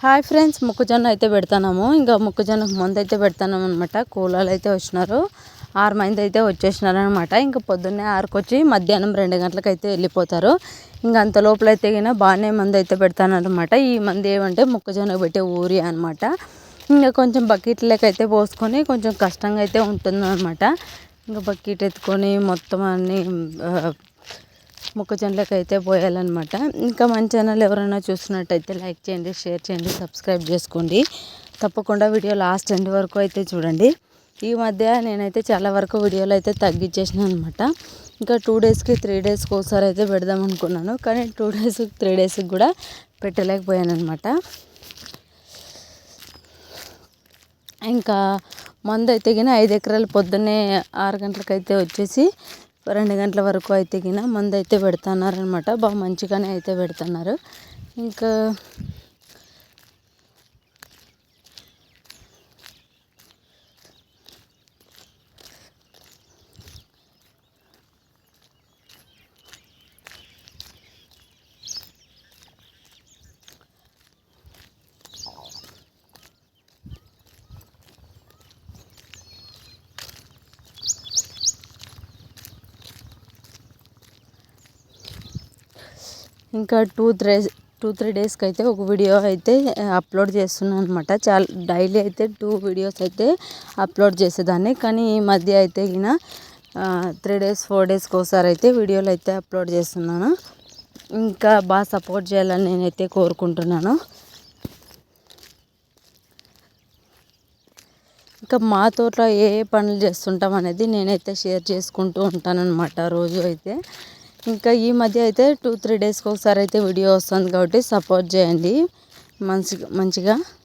Hi friends మొక్కజొన్న అయితే పెడతాము ఇంకా మొక్కజొన్నకు ముందు అయితే పెడతాము అనమాట కూలర్లు అయితే వచ్చినారు. ఆరు మంది అయితే వచ్చేసినారు అనమాట ఇంకా పొద్దున్నే ఆరుకొచ్చి మధ్యాహ్నం రెండు గంటలకు అయితే వెళ్ళిపోతారు. ఇంకా అంత లోపల అయితే కినా బాగానే మంది అయితే పెడతానమాట ఈ మంది ఏమంటే మొక్కజొన్న పెట్టే ఊరి అనమాట ఇంకా కొంచెం బకెట్లకి అయితే పోసుకొని కొంచెం కష్టంగా అయితే ఉంటుంది అనమాట ఇంకా బకెట్ ఎత్తుకొని మొత్తం అన్నీ మొక్కజొన్నలకు అయితే పోయాలన్నమాట. ఇంకా మన ఛానల్ ఎవరైనా చూసినట్టయితే లైక్ చేయండి షేర్ చేయండి సబ్స్క్రైబ్ చేసుకోండి. తప్పకుండా వీడియో లాస్ట్ ఎండ్ వరకు అయితే చూడండి. ఈ మధ్య నేనైతే చాలా వరకు వీడియోలు అయితే తగ్గించేసిన అనమాట ఇంకా టూ డేస్కి త్రీ డేస్కి ఒకసారి అయితే పెడదాం అనుకున్నాను. కానీ టూ డేస్కి త్రీ డేస్కి కూడా పెట్టలేకపోయాను అనమాట ఇంకా మందు అయితే గిన ఐదు ఎకరాలు పొద్దున్నే ఆరు గంటలకైతే వచ్చేసి రెండు గంటల వరకు అయితే గిన మందు అయితే పెడుతున్నారనమాట బాగా మంచిగానే అయితే పెడుతున్నారు. ఇంకా ఇంకా టూ త్రీ టూ త్రీ డేస్కి అయితే ఒక వీడియో అయితే అప్లోడ్ చేస్తున్నాను అనమాట చాలా డైలీ అయితే టూ వీడియోస్ అయితే అప్లోడ్ చేసేదాన్ని. కానీ ఈ మధ్య అయితే ఈయన త్రీ డేస్ ఫోర్ డేస్కి ఒకసారి అయితే వీడియోలు అయితే అప్లోడ్ చేస్తున్నాను. ఇంకా బాగా సపోర్ట్ చేయాలని నేనైతే కోరుకుంటున్నాను. ఇంకా మా తోటలో ఏ ఏ పనులు చేస్తుంటాం అనేది నేనైతే షేర్ చేసుకుంటూ ఉంటానన్నమాట రోజు అయితే. ఇంకా ఈ మధ్య అయితే టూ త్రీ డేస్కి ఒకసారి అయితే వీడియో వస్తుంది కాబట్టి సపోర్ట్ చేయండి. మంచిగా మంచిగా.